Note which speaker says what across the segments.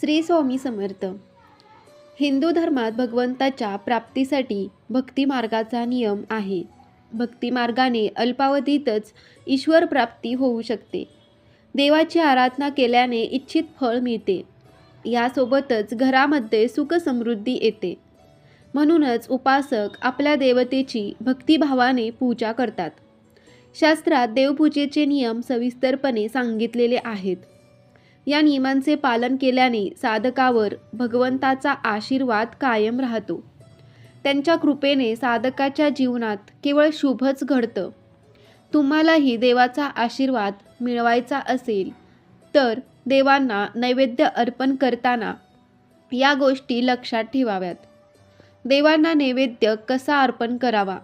Speaker 1: श्री स्वामी समर्थ. हिंदू धर्मात भगवंताच्या प्राप्तीसाठी भक्ती मार्गाचा नियम आहे. भक्ती मार्गाने अल्पावधीतच ईश्वर प्राप्ती होऊ शकते. देवाची आराधना केल्याने इच्छित फळ मिळते. यासोबतच घरामध्ये सुख समृद्धी येते. म्हणूनच उपासक आपल्या देवतेची भक्तिभावाने पूजा करतात. शास्त्रात देवपूजेचे नियम सविस्तरपणे सांगितलेले आहेत. या नियमांचे पालन केल्याने साधकावर भगवंताचा आशीर्वाद कायम राहतो. त्यांच्या कृपेने साधकाच्या जीवनात केवळ शुभच घडतं. तुम्हालाही देवाचा आशीर्वाद मिळवायचा असेल तर देवांना नैवेद्य अर्पण करताना या गोष्टी लक्षात ठेवाव्यात. देवांना नैवेद्य कसा अर्पण करावा?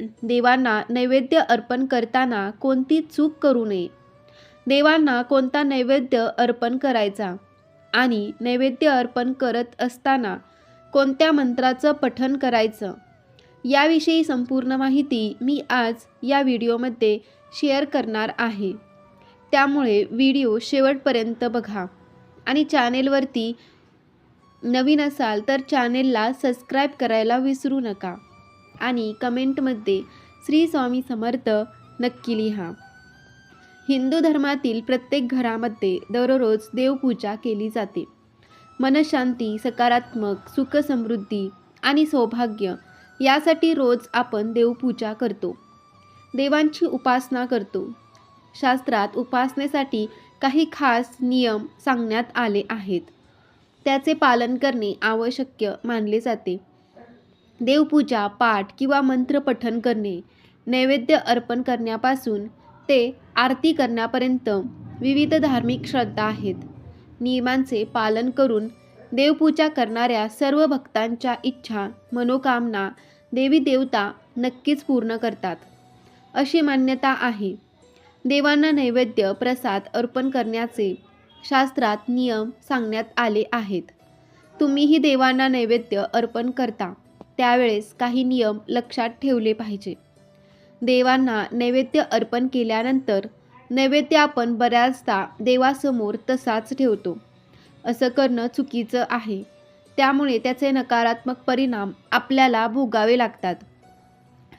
Speaker 1: देवांना नैवेद्य अर्पण करताना कोणती चूक करू नये? देवांना कोणता नैवेद्य अर्पण करायचा? आणि नैवेद्य अर्पण करत असताना कोणत्या मंत्राचं पठन करायचं? याविषयी संपूर्ण माहिती मी आज या व्हिडिओमध्ये शेअर करणार आहे. त्यामुळे व्हिडिओ शेवटपर्यंत बघा. आणि चॅनेलवरती नवीन असाल तर चॅनेलला सबस्क्राईब करायला विसरू नका. आणि कमेंटमध्ये श्री स्वामी समर्थ नक्की लिहा. हिंदू धर्मातील प्रत्येक घरामध्ये दररोज देवपूजा केली जाते. मनशांती सकारात्मक सुखसमृद्धी आणि सौभाग्य यासाठी रोज आपण देवपूजा करतो. देवांची उपासना करतो. शास्त्रात उपासनेसाठी काही खास नियम सांगण्यात आले आहेत. त्याचे पालन करणे आवश्यक मानले जाते. देवपूजा पाठ किंवा मंत्रपठण करणे नैवेद्य अर्पण करण्यापासून ते आरती करण्यापर्यंत विविध धार्मिक श्रद्धा आहेत. नियमांचे पालन करून देवपूजा करणाऱ्या सर्व भक्तांच्या इच्छा मनोकामना देवी देवता नक्कीच पूर्ण करतात. अशी मान्यता आहे. देवांना नैवेद्य प्रसाद अर्पण करण्याचे शास्त्रात नियम सांगण्यात आले आहेत. तुम्हीही देवांना नैवेद्य अर्पण करता. त्यावेळेस काही नियम लक्षात ठेवले पाहिजे. देवांना नैवेद्य अर्पण केल्यानंतर नैवेद्य आपण बऱ्याचदा देवासमोर तसाच ठेवतो. असं करणं चुकीचं आहे. त्यामुळे त्याचे नकारात्मक परिणाम आपल्याला भोगावे लागतात.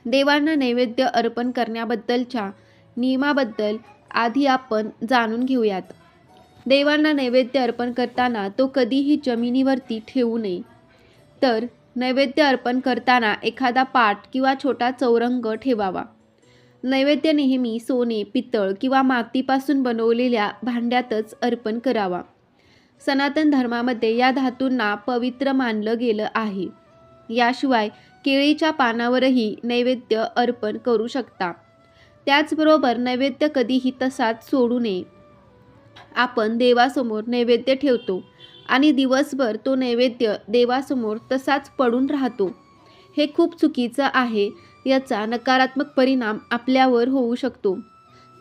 Speaker 1: देवांना नैवेद्य अर्पण करण्याबद्दलच्या नियमाबद्दल आधी आपण जाणून घेऊयात. देवांना नैवेद्य अर्पण करताना तो कधीही जमिनीवरती ठेवू नये. तर नैवेद्य अर्पण करताना एखादा पाट किंवा छोटा चौरंग ठेवावा. नैवेद्य नेहमी सोने पितळ किंवा मातीपासून बनवलेल्या भांड्यातच अर्पण करावा. सनातन धर्मामध्ये या धातूंना पवित्र मानलं गेलं आहे. याशिवाय केळीच्या पानावरही नैवेद्य अर्पण करू शकता. त्याचबरोबर नैवेद्य कधीही तसाच सोडू नये. आपण देवासमोर नैवेद्य ठेवतो आणि दिवसभर तो नैवेद्य देवासमोर तसाच पडून राहतो. हे खूप चुकीचं आहे. याचा नकारात्मक परिणाम आपल्यावर होऊ शकतो.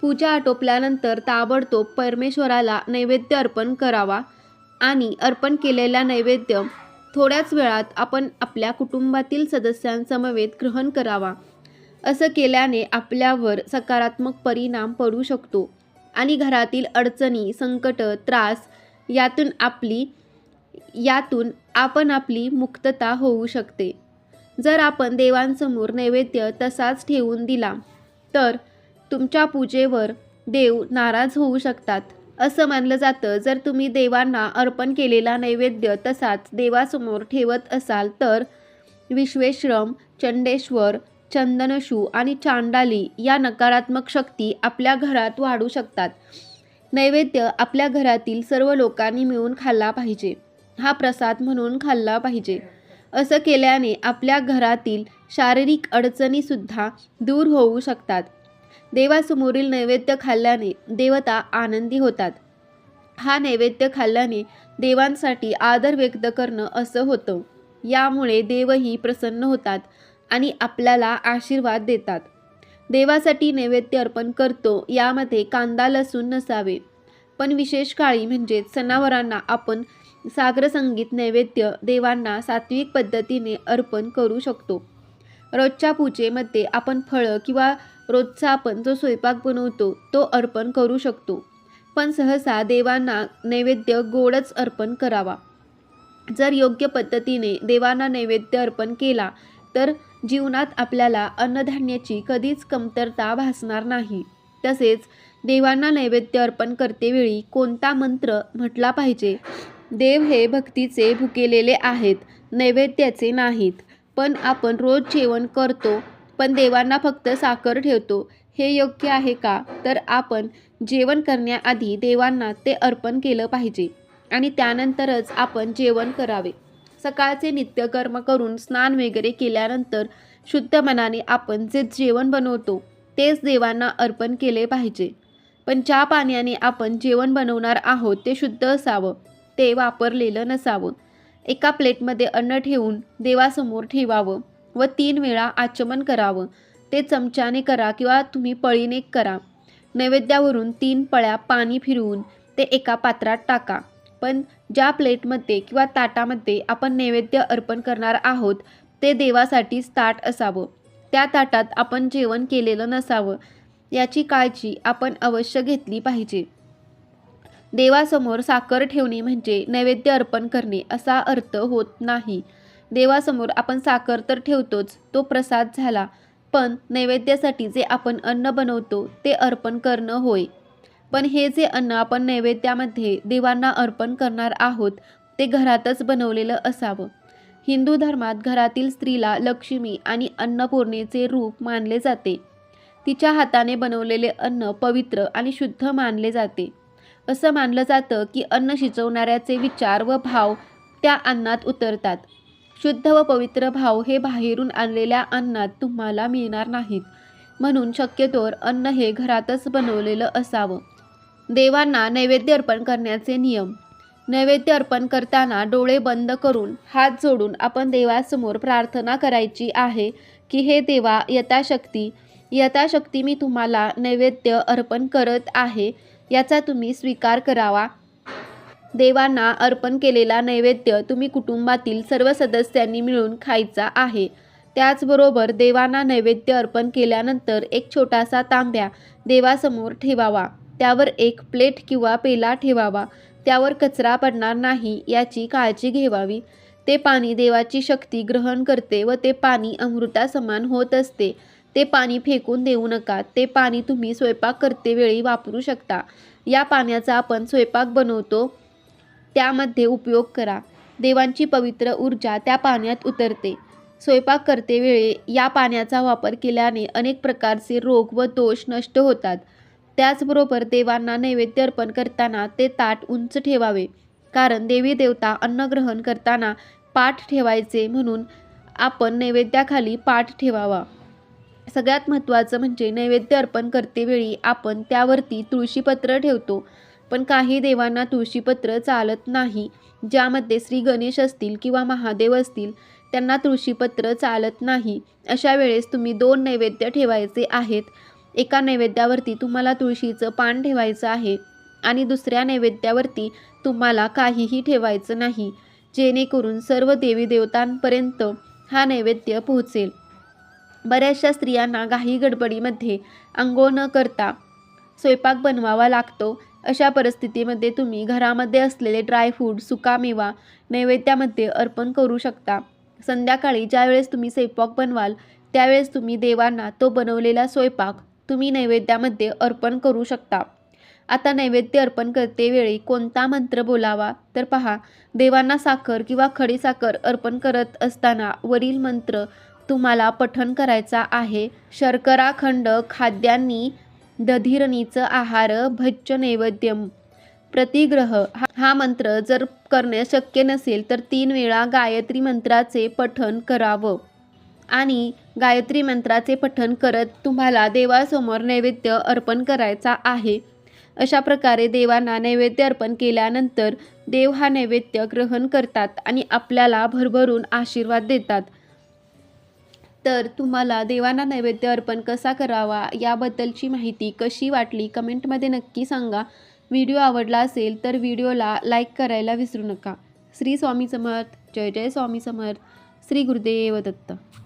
Speaker 1: पूजा आटोपल्यानंतर ताबडतोब परमेश्वराला नैवेद्य अर्पण करावा आणि अर्पण केलेला नैवेद्य थोड्याच वेळात आपण आपल्या कुटुंबातील सदस्यांसमवेत ग्रहण करावा. असं केल्याने आपल्यावर सकारात्मक परिणाम पडू शकतो आणि घरातील अडचणी संकट त्रास यातून आपली यातून आपण आपली मुक्तता होऊ शकते. जर आपण देवांसमोर नैवेद्य तसाच ठेवून दिला तर तुमच्या पूजेवर देव नाराज होऊ शकतात. असं मानलं जातं. जर तुम्ही देवांना अर्पण केलेला नैवेद्य तसाच देवासमोर ठेवत असाल तर विश्वेश्रम चंडेश्वर चंदनशू आणि चांडाली या नकारात्मक शक्ती आपल्या घरात वाढू शकतात. नैवेद्य आपल्या घरातील सर्व लोकांनी मिळून खाल्ला पाहिजे. हा प्रसाद म्हणून खाल्ला पाहिजे. असं केल्याने आपल्या घरातील शारीरिक अडचणीसुद्धा दूर होऊ शकतात. देवासमोरील नैवेद्य खाल्ल्याने देवता आनंदी होतात. हा नैवेद्य खाल्ल्याने देवांसाठी आदर व्यक्त करणं असं होतं. यामुळे देवही प्रसन्न होतात आणि आपल्याला आशीर्वाद देतात. देवासाठी नैवेद्य अर्पण करतो यामध्ये कांदा लसूण नसावे. पण विशेष काळी म्हणजेच सणावरांना आपण सागरसंगीत नैवेद्य देवांना सात्विक पद्धतीने अर्पण करू शकतो. रोजच्या पूजेमध्ये आपण फळं किंवा रोजचा आपण जो स्वयंपाक बनवतो तो अर्पण करू शकतो. पण सहसा देवांना नैवेद्य गोडच अर्पण करावा. जर योग्य पद्धतीने देवांना नैवेद्य अर्पण केला तर जीवनात आपल्याला अन्नधान्याची कधीच कमतरता भासणार नाही. तसेच देवांना नैवेद्य अर्पण करतेवेळी कोणता मंत्र म्हटला पाहिजे? देव हे भक्तीचे भुकेलेले आहेत नैवेद्याचे नाहीत. पण आपण रोज जेवण करतो पण देवांना फक्त साखर ठेवतो हे योग्य आहे का? तर आपण जेवण करण्याआधी देवांना ते अर्पण केलं पाहिजे आणि त्यानंतरच आपण जेवण करावे. सकाळचे नित्यकर्म करून स्नान वगैरे केल्यानंतर शुद्ध मनाने आपण जे जेवण बनवतो तेच देवांना अर्पण केले पाहिजे. पण ज्या पाण्याने आपण जेवण बनवणार आहोत ते शुद्ध असावं. ते वापरलेलं नसावं. एका प्लेटमध्ये अन्न ठेवून देवासमोर ठेवावं व तीन वेळा आचमन करावं. ते चमच्याने करा किंवा तुम्ही पळीने करा. नैवेद्यावरून तीन पळ्या पाणी फिरवून ते एका पात्रात टाका. पण ज्या प्लेटमध्ये किंवा ताटामध्ये आपण नैवेद्य अर्पण करणार आहोत ते देवासाठीच ताट असावं. त्या ताटात आपण जेवण केलेलं नसावं. याची काळजी आपण अवश्य घेतली पाहिजे. देवासमोर साखर ठेवणे म्हणजे नैवेद्य अर्पण करणे असा अर्थ होत नाही. देवासमोर आपण साखर तर ठेवतोच तो प्रसाद झाला पण नैवेद्यासाठी जे आपण अन्न बनवतो ते अर्पण करणं होय. पण हे जे अन्न आपण नैवेद्यामध्ये देवांना अर्पण करणार आहोत ते घरातच बनवलेलं असावं. हिंदू धर्मात घरातील स्त्रीला लक्ष्मी आणि अन्नपूर्णेचे रूप मानले जाते. तिच्या हाताने बनवलेले अन्न पवित्र आणि शुद्ध मानले जाते. असं मानलं जातं की अन्न शिजवणाऱ्याचे विचार व भाव त्या अन्नात उतरतात. शुद्ध व पवित्र भाव हे बाहेरून आणलेल्या अन्नात तुम्हाला मिळणार नाहीत. म्हणून शक्यतोवर अन्न हे घरातच बनवलेलं असावं. देवांना नैवेद्य अर्पण करण्याचे नियम. नैवेद्य अर्पण करताना डोळे बंद करून हात जोडून आपण देवासमोर प्रार्थना करायची आहे की हे देवा यथाशक्ती यथाशक्ती मी तुम्हाला नैवेद्य अर्पण करत आहे. याचा तुम्ही स्वीकार करावा. देवांना अर्पण केलेला नैवेद्य तुम्ही कुटुंबातील सर्व सदस्यांनी मिळून खायचा आहे. त्याचबरोबर देवांना नैवेद्य अर्पण केल्यानंतर एक छोटासा तांब्या देवासमोर ठेवावा. त्यावर एक प्लेट किंवा पेला ठेवावा. त्यावर कचरा पडणार नाही याची काळजी घेवावी ते पाणी देवाची शक्ती ग्रहण करते व ते पाणी अमृतासमान होत असते. ते पाणी फेकून देऊ नका. ते पाणी तुम्ही स्वयंपाक करतेवेळी वापरू शकता. या पाण्याचा आपण स्वयंपाक बनवतो त्यामध्ये उपयोग करा. देवांची पवित्र ऊर्जा त्या पाण्यात उतरते. स्वयंपाक करतेवेळी या पाण्याचा वापर केल्याने अनेक प्रकारचे रोग व दोष नष्ट होतात. त्याचबरोबर देवांना नैवेद्य अर्पण करताना ते ताट उंच ठेवावे. कारण देवी देवता अन्न ग्रहण करताना पाठ ठेवायचे म्हणून आपण नैवेद्याखाली पाठ ठेवावा. सगळ्यात महत्त्वाचं म्हणजे नैवेद्य अर्पण करतेवेळी आपण त्यावरती तुळशीपत्र ठेवतो. पण काही देवांना तुळशीपत्र चालत नाही. ज्यामध्ये श्री गणेश असतील किंवा महादेव असतील त्यांना तुळशीपत्र चालत नाही. अशा वेळेस तुम्ही दोन नैवेद्य ठेवायचे आहेत. एका नैवेद्यावरती तुम्हाला तुळशीचं पान ठेवायचं आहे आणि दुसऱ्या नैवेद्यावरती तुम्हाला काहीही ठेवायचं नाही. जेणेकरून सर्व देवी देवतांपर्यंत हा नैवेद्य पोहोचेल. बऱ्याचशा स्त्रियांना घाई गडबडीमध्ये आंघोळ न करता स्वयंपाक बनवावा लागतो. अशा परिस्थितीमध्ये तुम्ही घरामध्ये असलेले ड्रायफ्रूट सुकामेवा नैवेद्यामध्ये अर्पण करू शकता. संध्याकाळी ज्यावेळेस तुम्ही स्वयंपाक बनवाल त्यावेळेस तुम्ही देवांना तो बनवलेला स्वयंपाक तुम्ही नैवेद्यामध्ये अर्पण करू शकता. आता नैवेद्य अर्पण करतेवेळी कोणता मंत्र बोलावा? तर पहा देवांना साखर किंवा खडी साखर अर्पण करत असताना वरील मंत्र तुम्हाला पठण करायचा आहे. शर्करा खंड खाद्यांनी दधिरणीचं आहार भज्य नैवेद्यम प्रतिग्रह. हा हा मंत्र जर करणे शक्य नसेल तर तीन वेळा गायत्री मंत्राचे पठण करावं. आणि गायत्री मंत्राचे पठण करत तुम्हाला देवासमोर नैवेद्य अर्पण करायचा आहे. अशा प्रकारे देवांना नैवेद्य अर्पण केल्यानंतर देव हा नैवेद्य ग्रहण करतात आणि आपल्याला भरभरून आशीर्वाद देतात. तर तुम्हाला देवांना नैवेद्य अर्पण कसा करावा याबद्दलची माहिती कशी वाटली कमेंटमध्ये नक्की सांगा. व्हिडिओ आवडला असेल तर व्हिडिओला लाईक करायला विसरू नका. श्री स्वामी समर्थ. जय जय स्वामी समर्थ. श्री गुरुदेव दत्त.